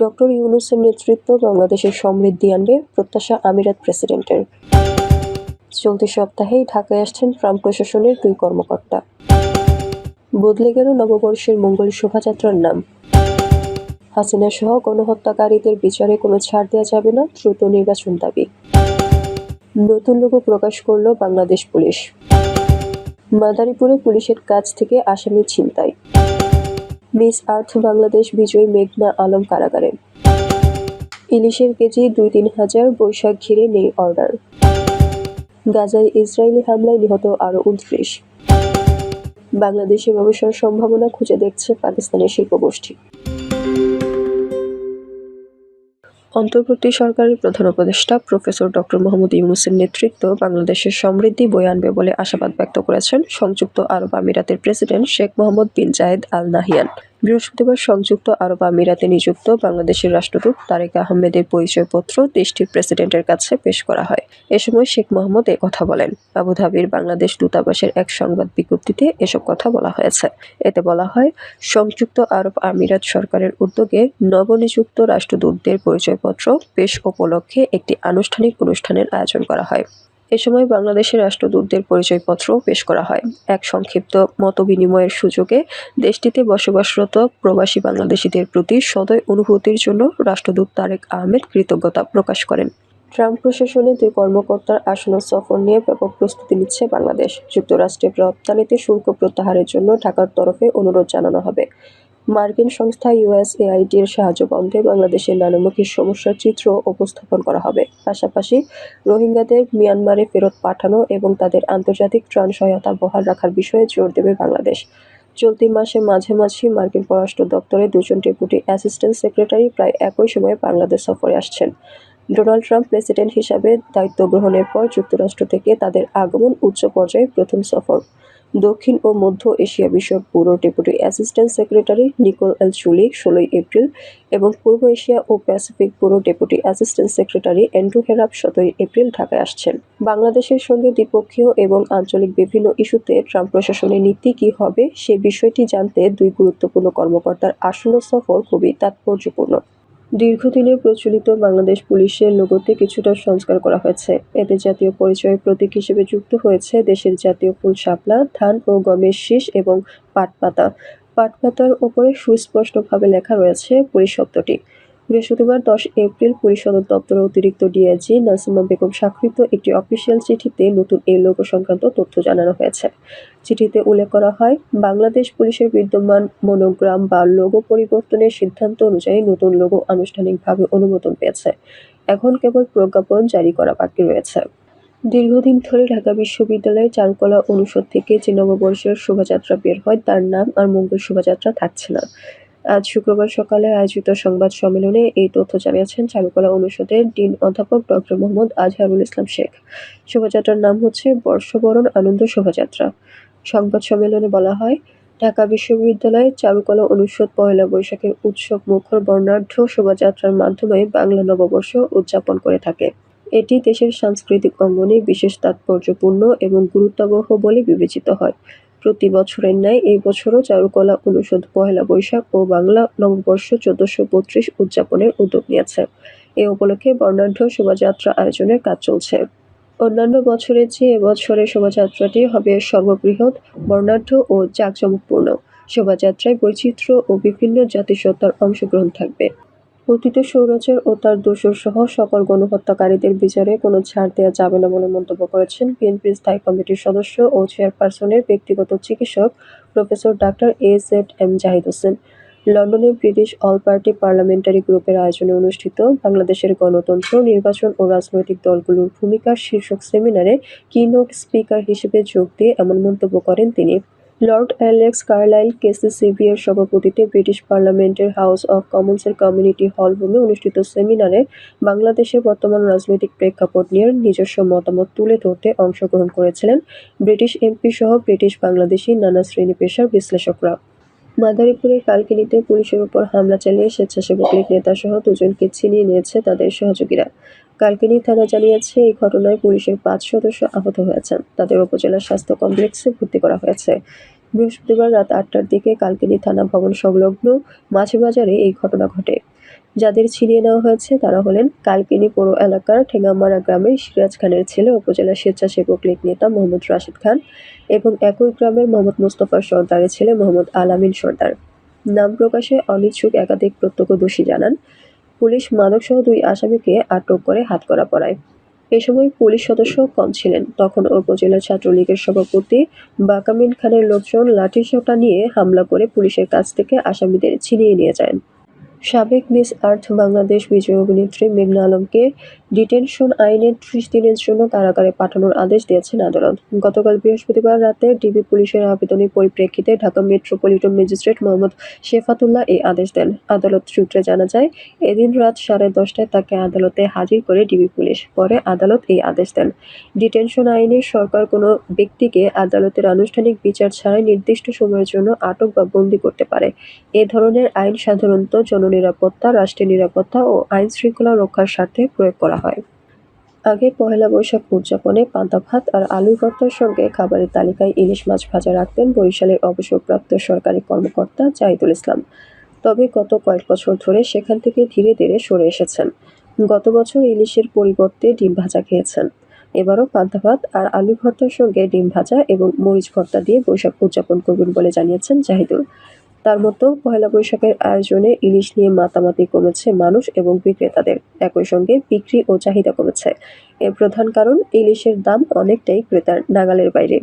Doctor ইউনুসের নেতৃত্ব বাংলাদেশের সমৃদ্ধি আনবে প্রত্যাশা আমিরাত প্রেসিডেন্টের। চলতি সপ্তাহেই ঢাকায় আসছেন ট্রাম্প প্রশাসনের দুই কর্মকর্তা। বদলে গেল নববর্ষের মঙ্গল শোভাযাত্রার নাম। হাসিনা সহ গণহত্যাকারীদের বিচারে কোনো ছাড় দেওয়া যাবে না দ্রুত নির্বাচন দাবি। নতুন লোগো প্রকাশ করল বাংলাদেশ পুলিশ। মাদারীপুরে পুলিশের কাছ থেকে আসামি ছিনতাই। মিস আর্থ বাংলাদেশ বিজয়ী মেঘনা আলম কারাগারে। ইলিশের কেজি দুই তিন হাজার, বৈশাখ ঘিরে নেই অর্ডার। গাজায় ইসরায়েলি হামলায় নিহত আরও উনত্রিশ। বাংলাদেশে ব্যবসার সম্ভাবনা খুঁজে দেখছে পাকিস্তানের শিল্পগোষ্ঠী। অন্তর্বর্তী সরকারের প্রধান উপদেষ্টা প্রফেসর ডক্টর মোহাম্মদ ইউনুসের নেতৃত্ব বাংলাদেশের সমৃদ্ধি বয়ে আনবে বলে আশাবাদ ব্যক্ত করেছেন সংযুক্ত আরব আমিরাতের president Sheikh Mohammed bin Zayed Al Nahyan বৃহস্পতিবার সংযুক্ত আরব আমিরাতে নিযুক্ত বাংলাদেশের রাষ্ট্রদূত তারেক আহমেদের পরিচয়পত্র দেশটির প্রেসিডেন্টের কাছে পেশ করা হয়। এ সময় শেখ মোহাম্মদ কথা বলেন। আবুধাবির বাংলাদেশ দূতাবাসের এক সংবাদ বিজ্ঞপ্তিতে এসব কথা বলা হয়েছে। এতে বলা হয়, সংযুক্ত আরব আমিরাত সরকারের উদ্যোগে নবনিযুক্ত রাষ্ট্রদূতদের পরিচয়পত্র পেশ উপলক্ষে একটি আনুষ্ঠানিক অনুষ্ঠানের আয়োজন করা হয়। এ সময় বাংলাদেশের রাষ্ট্রদূতদের পরিচয়পত্র পেশ করা হয়। এক সংক্ষিপ্ত মতবিনিময়ের সুযোগে দেশটিতে বসবাসরত প্রবাসী বাংলাদেশিদের প্রতি সদয় অনুভূতির জন্য রাষ্ট্রদূত তারেক আহমেদ কৃতজ্ঞতা প্রকাশ করেন। ট্রাম্প প্রশাসনে দুই কর্মকর্তার আসন্ন সফর নিয়ে ব্যাপক প্রস্তুতি নিচ্ছে বাংলাদেশ। যুক্তরাষ্ট্রের রপ্তানিতে শুল্ক প্রত্যাহারের জন্য ঢাকার তরফে অনুরোধ জানানো হবে। মার্কিন সংস্থা ইউএসএআইডির সাহায্য বন্ধে বাংলাদেশের নানামুখী সমস্যার চিত্র উপস্থাপন করা হবে। পাশাপাশি রোহিঙ্গাদের মিয়ানমারে ফেরত পাঠানো এবং তাদের আন্তর্জাতিক ত্রাণ সহায়তা বহাল রাখার বিষয়ে জোর দেবে বাংলাদেশ। চলতি মাসে মাঝামাঝি মার্কিন পররাষ্ট্র দপ্তরে দুজন ডেপুটি অ্যাসিস্ট্যান্ট সেক্রেটারি প্রায় একই সময়ে বাংলাদেশ সফরে আসছেন। ডোনাল্ড ট্রাম্প প্রেসিডেন্ট হিসাবে দায়িত্ব গ্রহণের পর যুক্তরাষ্ট্র থেকে তাদের আগমন উচ্চ পর্যায়ে প্রথম সফর। দক্ষিণ ও মধ্য এশিয়া বিষয়ক bureau deputy assistant secretary Nicole L Chulick ষোলোই এপ্রিল এবং পূর্ব এশিয়া ও Pacific bureau deputy assistant secretary Andrew Herrup সতেরোই এপ্রিল ঢাকায় আসছেন। বাংলাদেশের সঙ্গে দ্বিপক্ষীয় এবং আঞ্চলিক বিভিন্ন ইস্যুতে ট্রাম্প প্রশাসনের নীতি কী হবে সে বিষয়টি জানতে দুই গুরুত্বপূর্ণ কর্মকর্তার আসন্ন সফর খুবই তাৎপর্যপূর্ণ। দীর্ঘদিনের প্রচলিত বাংলাদেশ পুলিশের লোগোতে কিছুটা সংস্কার করা হয়েছে। এতে জাতীয় পরিচয়ের প্রতীক হিসেবে যুক্ত হয়েছে দেশের জাতীয় ফুল শাপলা ধান ও গমের শীষ এবং পাটপাতা। পাটপাতার পাট পাতার ওপরে সুস্পষ্টভাবে লেখা রয়েছে পুলিশ শব্দটি। বৃহস্পতিবার দশ এপ্রিল পুলিশ সদর দপ্তরের অতিরিক্ত ডিআইজি নাসিমা বেগম স্বাক্ষরিত একটি অফিসিয়াল চিঠিতে নতুন এই লোগো সংক্রান্ত তথ্য জানানো হয়েছে। চিঠিতে উল্লেখ করা হয়, বাংলাদেশ পুলিশের বিদ্যমান মনোগ্রাম বা লোগো পরিবর্তনের সিদ্ধান্ত অনুযায়ী নতুন লোগো আনুষ্ঠানিকভাবে অনুমোদন পেয়েছে। এখন কেবল প্রজ্ঞাপন জারি করা বাকি রয়েছে। দীর্ঘদিন ধরে ঢাকা বিশ্ববিদ্যালয়ের চারুকলা অনুষদ থেকে যে নববর্ষের শোভাযাত্রা বের হয়, তার নাম আর মঙ্গল শোভাযাত্রা থাকছে না। আজ শুক্রবার সকালে আয়োজিত সংবাদ সম্মেলনে এই তথ্য জানিয়েছেন চারুকলা অনুষদের ডিন অধ্যাপক ডক্টর মোহাম্মদ আজহারুল ইসলাম শেখ। শোভাযাত্রার নাম হচ্ছে বর্ষবরণ আনন্দ শোভাযাত্রা। সংবাদ সম্মেলনে বলা হয়, ঢাকা বিশ্ববিদ্যালয়ে চারুকলা অনুষদ পয়লা বৈশাখের উৎসব মুখর বর্ণাঢ্য শোভাযাত্রার মাধ্যমে বাংলা নববর্ষ উদযাপন করে থাকে। এটি দেশের সাংস্কৃতিক অঙ্গনে বিশেষ তাৎপর্যপূর্ণ এবং গুরুত্ববহ বলে বিবেচিত হয়। প্রতি বছরের ন্যায় এই বছরও চারুকলা অনুষদ পহেলা বৈশাখ ও বাংলা নববর্ষ চোদ্দশো বত্রিশ উদযাপনের উদ্যোগ নিয়েছে। এ উপলক্ষে বর্ণাঢ্য শোভাযাত্রা আয়োজনের কাজ চলছে। অন্যান্য বছরের চেয়ে এবছরের শোভাযাত্রাটি হবে সর্ববৃহৎ, বর্ণাঢ্য ও জাঁকজমকপূর্ণ। শোভাযাত্রায় বৈচিত্র্য ও বিভিন্ন জাতিসত্তার অংশগ্রহণ থাকবে। অতীতে সৌরাচার ও তার দোষরসহ সকল গণহত্যাকারীদের বিচারে কোনো ছাড় দেওয়া যাবে না বলে মন্তব্য করেছেন বিএনপির স্থায়ী কমিটির সদস্য ও চেয়ারপারসনের ব্যক্তিগত চিকিৎসক professor doctor A Z M Zahid Hossain. লন্ডনে ব্রিটিশ অল পার্টি পার্লামেন্টারি গ্রুপের আয়োজনে অনুষ্ঠিত বাংলাদেশের গণতন্ত্র, নির্বাচন ও রাজনৈতিক দলগুলোর ভূমিকা শীর্ষক সেমিনারে কিনোট স্পিকার হিসেবে যোগ দিয়ে এমন মন্তব্য করেন তিনি। লর্ড অ্যালেক্স কার্লাইল কেসিসিবি এর সভাপতিত্বে ব্রিটিশ পার্লামেন্টের হাউস অব কমন্সের কমিউনিটি হল রুমে অনুষ্ঠিত সেমিনারে বাংলাদেশের বর্তমান রাজনৈতিক প্রেক্ষাপট নিয়ে নিজস্ব মতামত তুলে ধরতে অংশগ্রহণ করেছিলেন ব্রিটিশ এমপি সহ ব্রিটিশ বাংলাদেশি নানা শ্রেণি পেশার বিশ্লেষকরা। মাদারীপুরের কালকিনিতে পুলিশের উপর হামলা চালিয়ে স্বেচ্ছাসেবক লীগ নেতাসহ দুজনকে ছিনিয়ে নিয়েছে তাদের সহযোগীরা। কালকিনি থানা জানিয়েছে, এই ঘটনায় পুলিশের পাঁচ সদস্য আহত হয়েছেন। তাদের উপজেলা স্বাস্থ্য কমপ্লেক্সে ভর্তি করা হয়েছে। বৃহস্পতিবার রাত আটটার দিকে কালকিনি থানা ভবন সংলগ্ন মাঝবাজারে এই ঘটনা ঘটে। যাদের ছিনিয়ে নেওয়া হয়েছে, তারা হলেন কালকিনি পৌর এলাকার ঠেঙ্গামারা গ্রামের সিরাজ খানের ছেলে উপজেলা স্বেচ্ছাসেবক লীগ নেতা মোহাম্মদ রাশিদ খান এবং একই গ্রামের মোহাম্মদ মোস্তফা সর্দারের ছেলে মোহাম্মদ আলামিন সর্দার। নাম প্রকাশে অনিচ্ছুক একাধিক প্রত্যক্ষদর্শী জানান। পুলিশ মাদকসহ দুই আসামিকে আটক করে হাতকড়া পড়ায় এ সময় পুলিশ সদস্য কম ছিলেন। তখন উপজেলা ছাত্রলীগের সভাপতি বাকামিন খানের লোকজন লাঠিসোঁটা নিয়ে হামলা করে পুলিশের কাছ থেকে আসামিদের ছিনিয়ে নিয়ে যায় সাবেক মিস আর্থ বাংলাদেশ বিজয় অভিনেত্রী মেঘনা আলমকে ডিটেনশন আইনে ত্রিশ দিনের জন্য কারাগারে পাঠানোর আদেশ দিয়েছেন আদালত। গতকাল বৃহস্পতিবার রাতে ডিবি পুলিশের আবেদনের পরিপ্রেক্ষিতে ঢাকা মেট্রোপলিটন ম্যাজিস্ট্রেট মোহাম্মদ শেফাতুল্লাহ এই আদেশ দেন। আদালত সূত্রে জানা যায়, এদিন রাত সাড়ে দশটায় তাকে আদালতে হাজির করে ডিবি পুলিশ। পরে আদালত এই আদেশ দেন। ডিটেনশন আইনে সরকার কোনো ব্যক্তিকে আদালতের আনুষ্ঠানিক বিচার ছাড়াই নির্দিষ্ট সময়ের জন্য আটক বা বন্দী করতে পারে। এ ধরনের আইন সাধারণত জননিরাপত্তা রাষ্ট্রের নিরাপত্তা ও আইন শৃঙ্খলা রক্ষার স্বার্থে প্রয়োগ করা হয়। আগে পহেলা বৈশাখ উদযাপনে পান্তা ভাত আর আলুর ভর্তার সঙ্গে খাবারের তালিকায় ইলিশ মাছ ভাজা রাখতেন বরিশালের অবসরপ্রাপ্ত সরকারি কর্মকর্তা জাহিদুল ইসলাম। তবে গত কয়েক বছর ধরে সেখান থেকে ধীরে ধীরে সরে এসেছেন। গত বছর ইলিশের পরিবর্তে ডিম ভাজা খেয়েছেন। এবারও পান্তা ভাত আর আলু ভর্তার সঙ্গে ডিম ভাজা এবং মরিচ ভর্তা দিয়ে বৈশাখ উদযাপন করবেন বলে জানিয়েছেন জাহিদুল। তার মতো পয়লা বৈশাখের আয়োজনে ইলিশ নিয়ে মাতামাতি কমেছে মানুষ এবং বিক্রেতাদের। একই সঙ্গে বিক্রি ও চাহিদা কমেছে। এর প্রধান কারণ, ইলিশের দাম অনেকটাই ক্রেতার নাগালের বাইরে।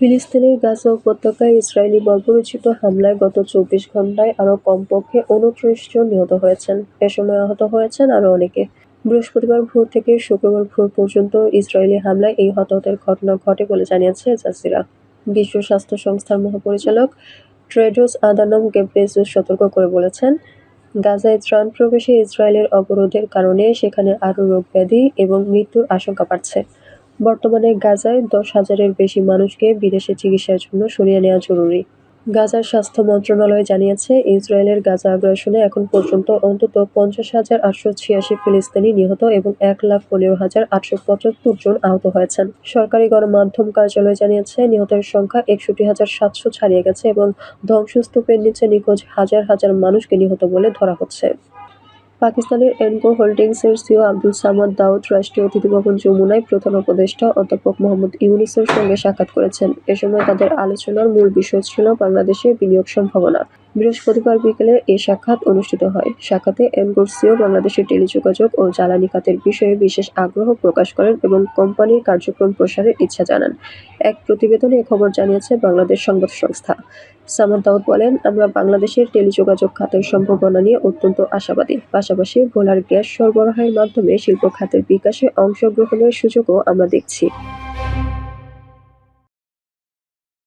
ফিলিস্তিনের গাজা উপত্যকায় ইসরায়েলি বর্বরোচিত হামলায় গত চব্বিশ ঘন্টায় আরও কমপক্ষে উনত্রিশ জন নিহত হয়েছেন। এ সময় আহত হয়েছেন আরও অনেকে। বৃহস্পতিবার ভোর থেকে শুক্রবার ভোর পর্যন্ত ইসরায়েলি হামলায় এই হতাহতের ঘটনা ঘটে বলে জানিয়েছে জাসিরা বিশ্ব স্বাস্থ্য সংস্থার মহাপরিচালক ট্রেডোস আদানম গেব্রেজুস সতর্ক করে বলেছেন, গাজায় ত্রাণ প্রবেশে ইসরায়েলের অবরোধের কারণে সেখানে আরও রোগব্যাধি এবং মৃত্যুর আশঙ্কা বাড়ছে। বর্তমানে গাজায় দশ হাজারের বেশি মানুষকে বিদেশে চিকিৎসার জন্য সরিয়ে নেওয়া জরুরি। গাজার স্বাস্থ্য মন্ত্রণালয় জানিয়েছে, ইসরায়েলের গাজা আগ্রাসনে এখন পর্যন্ত অন্তত পঞ্চাশ হাজার আটশো ছিয়াশি ফিলিস্তিনি নিহত এবং এক লাখ পনেরো হাজার আটশো পঁচাত্তর জন আহত হয়েছেন। সরকারি গণমাধ্যম কার্যালয় জানিয়েছে, নিহতের সংখ্যা একষট্টি হাজার সাতশো ছাড়িয়ে গেছে এবং ধ্বংসস্তূপের নিচে নিখোঁজ হাজার হাজার মানুষকে নিহত বলে ধরা হচ্ছে। পাকিস্তানের এনকো হোল্ডিংসের সিও আব্দুল সামাদ দাউদ, রাষ্ট্রীয় অতিথি ভবন যমুনায় প্রধান উপদেষ্টা অধ্যাপক মোহাম্মদ ইউনুসের সঙ্গে সাক্ষাৎ করেছেন। এ সময় তাদের আলোচনার মূল বিষয় ছিল বাংলাদেশে বিনিয়োগ সম্ভাবনা। বৃহস্পতিবার বিকেলে এ সাক্ষাৎ অনুষ্ঠিত হয়। সাক্ষাতে এনকোর সিও বাংলাদেশের টেলিযোগাযোগ ও জ্বালানি খাতের বিষয়ে বিশেষ আগ্রহ প্রকাশ করেন এবং কোম্পানির কার্যক্রম প্রসারের ইচ্ছা জানান। এক প্রতিবেদনে এ খবর জানিয়েছে বাংলাদেশ সংবাদ সংস্থা। সামাদ দাউদ বলেন, আমরা বাংলাদেশের টেলিযোগাযোগ খাতের সম্ভাবনা নিয়ে অত্যন্ত আশাবাদী। পাশাপাশি ভোলার গ্যাস সরবরাহের মাধ্যমে শিল্প খাতের বিকাশে অংশগ্রহণের সুযোগও আমরা দেখছি।